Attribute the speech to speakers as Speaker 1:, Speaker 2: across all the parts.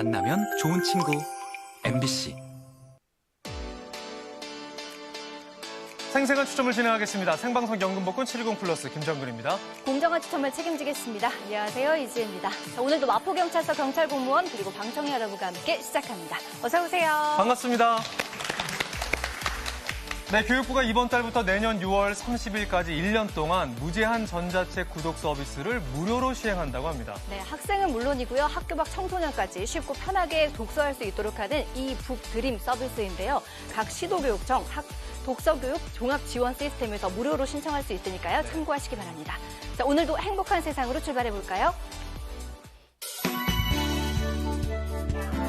Speaker 1: 만나면 좋은 친구 MBC
Speaker 2: 생생한 추첨을 진행하겠습니다. 생방송 연금복권 710 플러스 김정근입니다.
Speaker 3: 공정한 추첨을 책임지겠습니다. 안녕하세요. 이지혜입니다. 자, 오늘도 마포경찰서 경찰 공무원 그리고 방청희 여러분과 함께 시작합니다. 어서 오세요.
Speaker 2: 반갑습니다. 네, 교육부가 이번 달부터 내년 6월 30일까지 1년 동안 무제한 전자책 구독 서비스를 무료로 시행한다고 합니다.
Speaker 3: 네, 학생은 물론이고요. 학교 밖 청소년까지 쉽고 편하게 독서할 수 있도록 하는 이 북 드림 서비스인데요. 각 시도교육청 학 독서교육 종합 지원 시스템에서 무료로 신청할 수 있으니까요. 참고하시기 바랍니다. 자, 오늘도 행복한 세상으로 출발해 볼까요?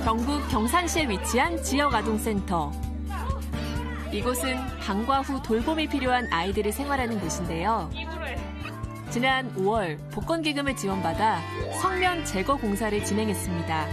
Speaker 4: 경북 경산시에 위치한 지역아동센터. 이곳은 방과 후 돌봄이 필요한 아이들이 생활하는 곳인데요. 지난 5월 복권 기금을 지원받아 성면 제거 공사를 진행했습니다.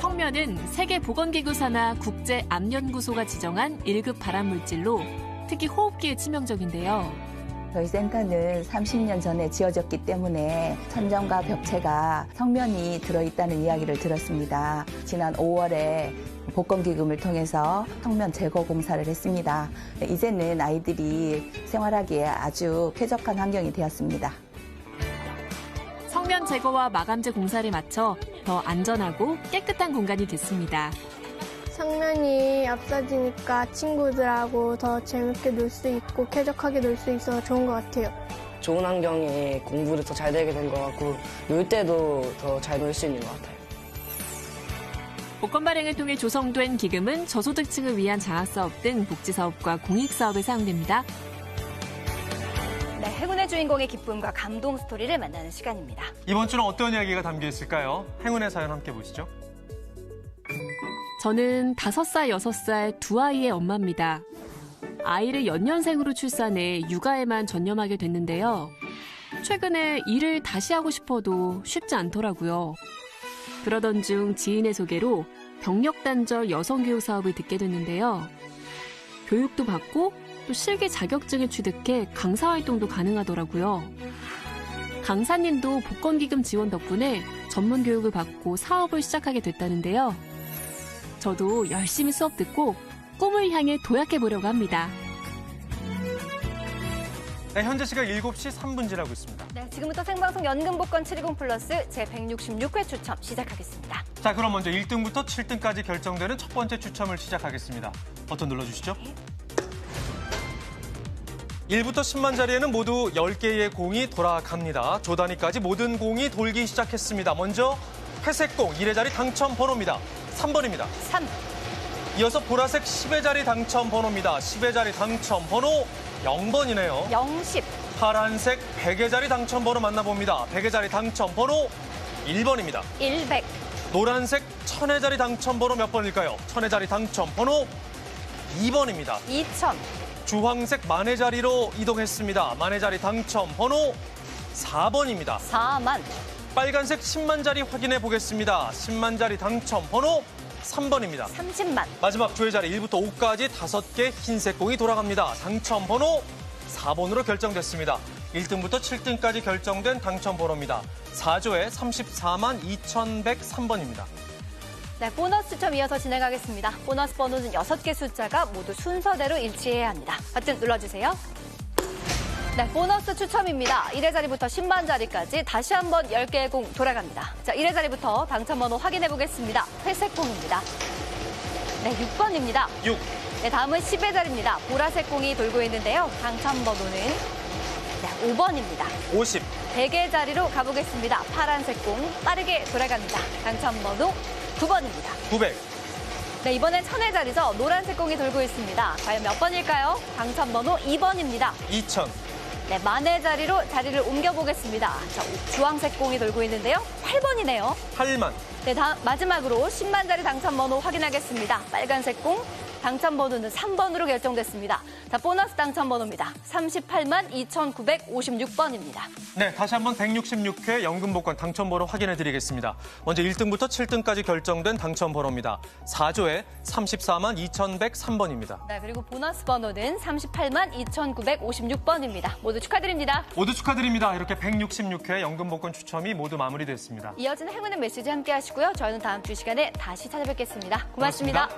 Speaker 4: 성면은 세계보건기구사나 국제암연구소가 지정한 1급 발암물질로 특히 호흡기에 치명적인데요.
Speaker 5: 저희 센터는 30년 전에 지어졌기 때문에 천정과 벽체가 성면이 들어있다는 이야기를 들었습니다. 지난 5월에 복권기금을 통해서 성면 제거 공사를 했습니다. 이제는 아이들이 생활하기에 아주 쾌적한 환경이 되었습니다.
Speaker 4: 성면 제거와 마감재 공사를 마쳐 더 안전하고 깨끗한 공간이 됐습니다.
Speaker 6: 성면이 없어지니까 친구들하고 더 재밌게 놀 수 있고 쾌적하게 놀 수 있어서 좋은 것 같아요.
Speaker 7: 좋은 환경에 공부를 더 잘 되게 된 것 같고 놀 때도 더 잘 놀 수 있는 것 같아요.
Speaker 4: 복권 발행을 통해 조성된 기금은 저소득층을 위한 장학사업 등 복지사업과 공익사업에 사용됩니다.
Speaker 3: 네, 행운의 주인공의 기쁨과 감동 스토리를 만나는 시간입니다.
Speaker 2: 이번 주는 어떤 이야기가 담겨 있을까요? 행운의 사연 함께 보시죠.
Speaker 4: 저는 5살, 6살 두 아이의 엄마입니다. 아이를 연년생으로 출산해 육아에만 전념하게 됐는데요. 최근에 일을 다시 하고 싶어도 쉽지 않더라고요. 그러던 중 지인의 소개로 경력단절 여성 교육 사업을 듣게 됐는데요. 교육도 받고 또 실기 자격증을 취득해 강사 활동도 가능하더라고요. 강사님도 복권기금 지원 덕분에 전문 교육을 받고 사업을 시작하게 됐다는데요. 저도 열심히 수업 듣고 꿈을 향해 도약해 보려고 합니다.
Speaker 2: 네, 현재 시각 7시 3분 지나고 있습니다.
Speaker 3: 네, 지금부터 생방송 연금복권 720 플러스 제 166회 추첨 시작하겠습니다.
Speaker 2: 자, 그럼 먼저 1등부터 7등까지 결정되는 첫 번째 추첨을 시작하겠습니다. 버튼 눌러주시죠. 1부터 10만 자리에는 모두 10개의 공이 돌아갑니다. 조 단위까지 모든 공이 돌기 시작했습니다. 먼저 회색 공 1의 자리 당첨 번호입니다. 3번입니다.
Speaker 3: 3,
Speaker 2: 이어서 보라색 10의 자리 당첨 번호입니다. 10의 자리 당첨 번호 0번이네요.
Speaker 3: 010,
Speaker 2: 파란색 100의 자리 당첨 번호 만나봅니다. 100의 자리 당첨 번호 1번입니다.
Speaker 3: 100,
Speaker 2: 노란색 1000의 자리 당첨 번호 몇 번일까요? 1000의 자리 당첨 번호 2번입니다.
Speaker 3: 2000,
Speaker 2: 주황색 만의 자리로 이동했습니다. 만의 자리 당첨 번호 4번입니다.
Speaker 3: 4만,
Speaker 2: 빨간색 10만 자리 확인해 보겠습니다. 10만 자리 당첨 번호 3번입니다.
Speaker 3: 30만,
Speaker 2: 마지막 조의 자리 1부터 5까지 5개 흰색 공이 돌아갑니다. 당첨 번호 4번으로 결정됐습니다. 1등부터 7등까지 결정된 당첨 번호입니다. 4조에 34만 2103번입니다.
Speaker 3: 네, 보너스 추첨 이어서 진행하겠습니다. 보너스 번호는 6개 숫자가 모두 순서대로 일치해야 합니다. 버튼 눌러주세요. 네, 보너스 추첨입니다. 1회 자리부터 10만 자리까지 다시 한번 10개의 공 돌아갑니다. 자, 1회 자리부터 당첨 번호 확인해 보겠습니다. 회색 공입니다. 네, 6번입니다.
Speaker 2: 6,
Speaker 3: 네, 다음은 10의 자리입니다. 보라색 공이 돌고 있는데요. 당첨 번호는 네, 5번입니다.
Speaker 2: 50,
Speaker 3: 100의 자리로 가보겠습니다. 파란색 공 빠르게 돌아갑니다. 당첨 번호 9번입니다.
Speaker 2: 900,
Speaker 3: 네, 이번엔 천의 자리죠. 노란색 공이 돌고 있습니다. 과연 몇 번일까요? 당첨 번호 2번입니다.
Speaker 2: 2000,
Speaker 3: 네, 만의 자리로 자리를 옮겨보겠습니다. 자, 주황색 공이 돌고 있는데요. 8번이네요.
Speaker 2: 8만,
Speaker 3: 네, 다, 마지막으로 10만 자리 당첨 번호 확인하겠습니다. 빨간색 공 당첨 번호는 3번으로 결정됐습니다. 자, 보너스 당첨 번호입니다. 38만 2,956번입니다.
Speaker 2: 네, 다시 한번 166회 연금 복권 당첨 번호 확인해 드리겠습니다. 먼저 1등부터 7등까지 결정된 당첨 번호입니다. 4조에 34만 2,103번입니다.
Speaker 3: 네, 그리고 보너스 번호는 38만 2,956번입니다. 모두 축하드립니다.
Speaker 2: 모두 축하드립니다. 이렇게 166회 연금 복권 추첨이 모두 마무리됐습니다.
Speaker 3: 이어지는 행운의 메시지 함께 하시고요. 저희는 다음 주 시간에 다시 찾아뵙겠습니다. 고맙습니다.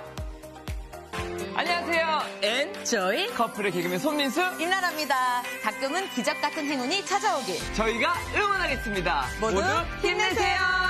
Speaker 8: 안녕하세요. 엔조이 커플의 개그맨 손민수
Speaker 9: 임나라입니다. 가끔은 기적 같은 행운이 찾아오길.
Speaker 8: 저희가 응원하겠습니다.
Speaker 9: 모두 힘내세요.